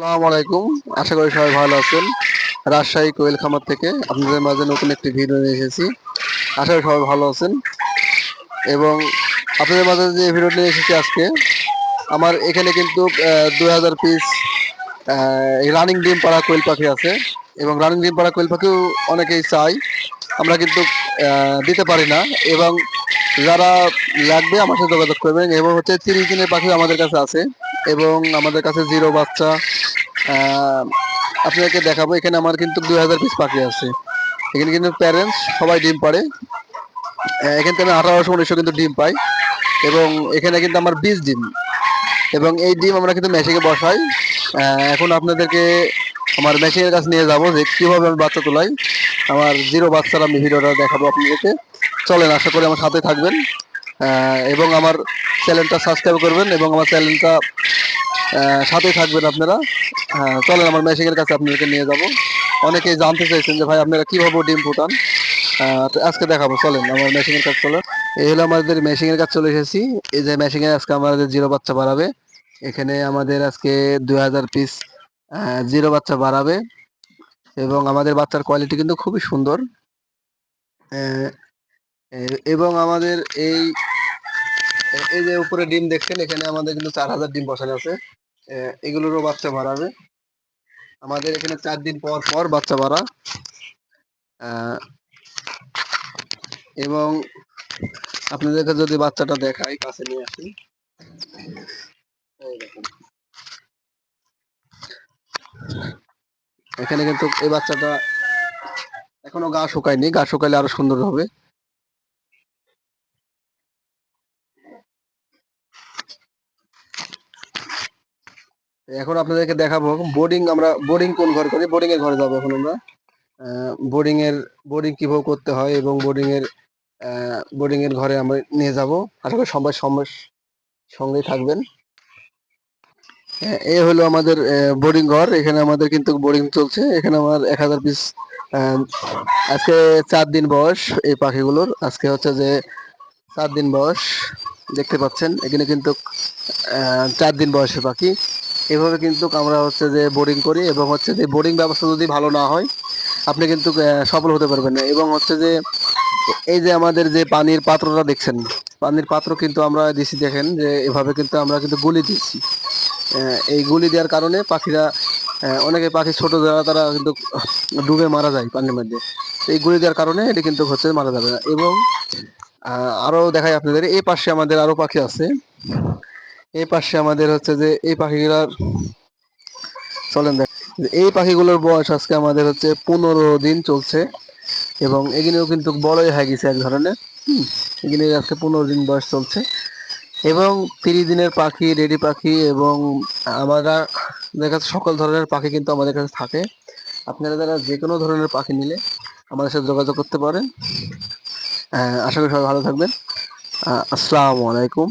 আসসালামু আলাইকুম। আশা করি সবাই ভালো আছেন। রাজশাহী কোয়েল খামার থেকে আপনাদের মাঝে নতুন একটি ভিডিও নিয়ে এসেছি। আশা করি সবাই ভালো আছেন। এবং আপনাদের মাঝে যে ভিডিও নিয়ে এসেছি আজকে, আমার এখানে কিন্তু দুই হাজার পিস রানিং ডিম পাড়া কোয়েল পাখি আছে। এবং রানিং ডিম পাড়া কোয়েল পাখিও অনেকেই চাই। আমরা কিন্তু দিতে পারি না। এবং যারা লাগবে আমার সাথে যোগাযোগ করবেন। এবং হচ্ছে তিরিশ দিনের পাখি আমাদের কাছে আছে। এবং আমাদের কাছে জিরো বাচ্চা আহ, আপনাদেরকে দেখাবো এখানে আমার কিন্তু দুই হাজার পিস পাখি আছে। এখানে কিন্তু প্যারেন্টস সবাই ডিম আহ, এখান থেকে আমি আঠারোশো উনিশশো কিন্তু ডিম পাই এবং এখানে কিন্তু আমার বিশ ডিম। এবং এই ডিম আমরা কিন্তু মেশিনে বসাই। এখন আপনাদেরকে আমার মেশিনের কাছে নিয়ে যাব যে কীভাবে আমি বাচ্চা তোলাই। আমার জিরো বাচ্চার আমি ভিডিওটা দেখাবো আপনাদেরকে। চলেন আশা করি আমার সাথে থাকবেন। এবং আমার চ্যানেলটা সাবস্ক্রাইব করবেন এবং আমার চ্যানেলটা সাথে থাকবেন আপনারা। আহ, চলেন আমার মেশিনের কাছে আপনাদেরকে নিয়ে যাব। অনেকেই জানতে চাইছেন যে ভাই আপনারা কীভাবে ডিম ফুটান? তো আজকে দেখাবো চলেন আমার মেশিনের কাছে চলেন। এই হলো আমাদের মেশিনের কাছে চলে এসেছি। এই যে মেশিনে আজকে আমাদের জিরো বাচ্চা বাড়াবে। এখানে আমাদের আজকে দুই হাজার পিস জিরো বাচ্চা বাড়াবে। এবং আমাদের বাচ্চার কোয়ালিটি কিন্তু খুবই সুন্দর। আহ, এবং আমাদের এই এই যে উপরে ডিম দেখছেন এখানে আমাদের কিন্তু চার হাজার ডিম বসানো আছে। এগুলোরও বাচ্চা বাড়াবে। আমাদের এখানে চার দিন পর পর বাচ্চা বাড়া। এবং আপনাদেরকে যদি বাচ্চাটা দেখাই, কাছে নিয়ে আসি। এখানে কিন্তু এই বাচ্চাটা এখনও গা শুকায়নি। গা শুকাইলে আরও সুন্দর হবে। এখন আপনাদেরকে দেখাবো বোর্ডিং আমরা বোর্ডিং কোন ঘর করি? বোর্ডিং এর ঘরে যাব এখন আমরা। বোর্ডিং এর বোর্ডিং কীভাবে করতে হয় এবং বোর্ডিং এর বোর্ডিং এর ঘরে আমরা নিয়ে যাব। আশা করি সবাই সঙ্গে সঙ্গেই থাকবেন। এ হলো আমাদের বোর্ডিং ঘর। এখানে আমাদের কিন্তু বোর্ডিং চলছে। এখানে আমার এক হাজার পিস আজকে চার দিন বয়স এই পাখিগুলোর। আজকে হচ্ছে যে চার দিন বয়স। দেখতে পাচ্ছেন, এখানে কিন্তু চার দিন বয়সের পাখি। এভাবে কিন্তু আমরা হচ্ছে যে বোরিং করি এবং হচ্ছে যে বোরিং ব্যবস্থা যদি ভালো না হয় আপনি কিন্তু সফল হতে পারবেন না। এবং হচ্ছে যে এই যে আমাদের যে পানির পাত্রটা দেখছেন পানির পাত্র কিন্তু আমরা দিছি দেখেন যে এভাবে কিন্তু আমরা কিন্তু গুলি দিচ্ছি। এই গুলি দেওয়ার কারণে পাখিরা অনেকে পাখি ছোট যারা তারা কিন্তু ডুবে মারা যায় পানির মধ্যে। এই গুলি দেওয়ার কারণে এটি কিন্তু হচ্ছে মারা যাবে না। এবং আহ, আরও দেখাই আপনাদের এই পাশে আমাদের আরও পাখি আছে। এই পাশে আমাদের হচ্ছে যে এই পাখিগুলার চলেন দেখ এই পাখিগুলোর বয়স আজকে আমাদের হচ্ছে পনেরো দিন চলছে এবং এগুলিও কিন্তু বড়ই হয়ে গেছে এক ধরনের এগুলি আজকে পনেরো দিন বয়স চলছে এবং তিরিশ দিনের পাখি, রেডি পাখি এবং আমরা দেখা যাচ্ছে সকল ধরনের পাখি কিন্তু আমাদের কাছে থাকে। আপনারা যারা যে কোনো ধরনের পাখি নিলে আমাদের সাথে যোগাযোগ করতে পারেন। আশা করি সবাই ভালো থাকবেন। আসসালামু আলাইকুম।